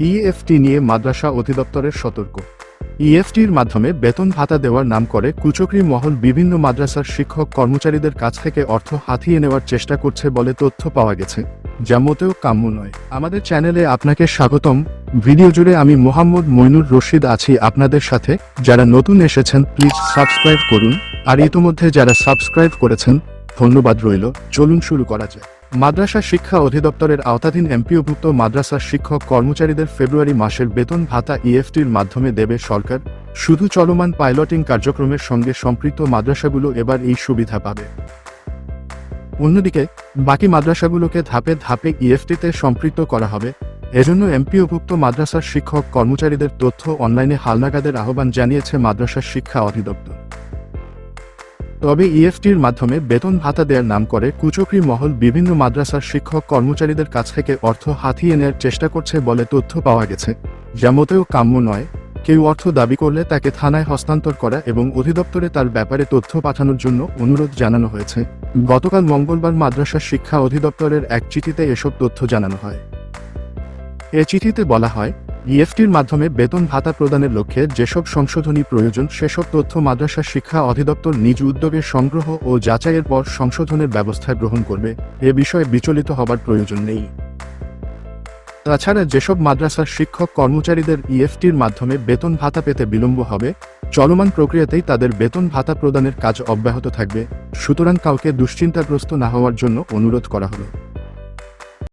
EFT নিয়ে মাদ্রাসা অধিদপ্তরের সতর্ক। ইএফটির মাধ্যমে বেতন ভাতা দেওয়ার নাম করে কুচক্রি মহল বিভিন্ন মাদ্রাসার শিক্ষক কর্মচারীদের কাছ থেকে অর্থ হাতিয়ে নেওয়ার চেষ্টা করছে বলে তথ্য পাওয়া গেছে। যা মোটেও কাম্য নয়। আমাদের চ্যানেলে আপনাকে স্বাগতম। ভিডিও জুড়ে আমি মোহাম্মদ মইনুর রশিদ আছি আপনাদের সাথে। যারা নতুন এসেছেন, প্লিজ সাবস্ক্রাইব করুন। আর ইতোমধ্যে যারা সাবস্ক্রাইব করেছেন, ধন্যবাদ রইল। চলুন শুরু করা যায় মাদ্রাসা শিক্ষা অধিদপ্তরের আওতাধীন এমপিওভুক্ত মাদ্রাসার শিক্ষক কর্মচারীদের ফেব্রুয়ারি মাসের বেতন ভাতা ইএফটির মাধ্যমে দেবে সরকার। শুধু চলমান পাইলটিং কার্যক্রমের সঙ্গে সম্পৃক্ত মাদ্রাসাগুলো এবার এই সুবিধা পাবে। অন্যদিকে, বাকি মাদ্রাসাগুলোকে ধাপে ধাপে ইএফটিতে সম্পৃক্ত করা হবে। এজন্য এমপিওভুক্ত মাদ্রাসার শিক্ষক কর্মচারীদের তথ্য অনলাইনে হালনাগাদের আহ্বান জানিয়েছে মাদ্রাসা শিক্ষা অধিদপ্তর। তবে ইএফটির মাধ্যমে বেতন ভাতা দেওয়ার নাম করে কুচক্রি মহল বিভিন্ন মাদ্রাসার শিক্ষক কর্মচারীদের কাছ থেকে অর্থ হাতিয়ে নেওয়ার চেষ্টা করছে বলে তথ্য পাওয়া গেছে। যা মোটেও কাম্য নয়, কেউ অর্থ দাবি করলে তাকে থানায় হস্তান্তর করা এবং অধিদপ্তরে তার ব্যাপারে তথ্য পাঠানোর জন্য অনুরোধ জানানো হয়েছে। গতকাল মঙ্গলবার মাদ্রাসা শিক্ষা অধিদপ্তরের এক চিঠিতে এসব তথ্য জানানো হয়। এ চিঠিতে বলা হয় ইএফটির মাধ্যমে বেতন ভাতা প্রদানের লক্ষ্যে যেসব সংশোধনী প্রয়োজন, সেসব তথ্য মাদ্রাসা শিক্ষা অধিদপ্তর নিজ উদ্যোগে সংগ্রহ ও যাচাইয়ের পর সংশোধনের ব্যবস্থা গ্রহণ করবে। এ বিষয়ে বিচলিত হবার প্রয়োজন নেই। তাছাড়া যেসব মাদ্রাসার শিক্ষক কর্মচারীদের ইএফটির মাধ্যমে বেতন ভাতা পেতে বিলম্ব হবে, চলমান প্রক্রিয়াতেই তাদের বেতন ভাতা প্রদানের কাজ অব্যাহত থাকবে। সুতরাং কাউকে দুশ্চিন্তাগ্রস্ত না হওয়ার জন্য অনুরোধ করা হলো।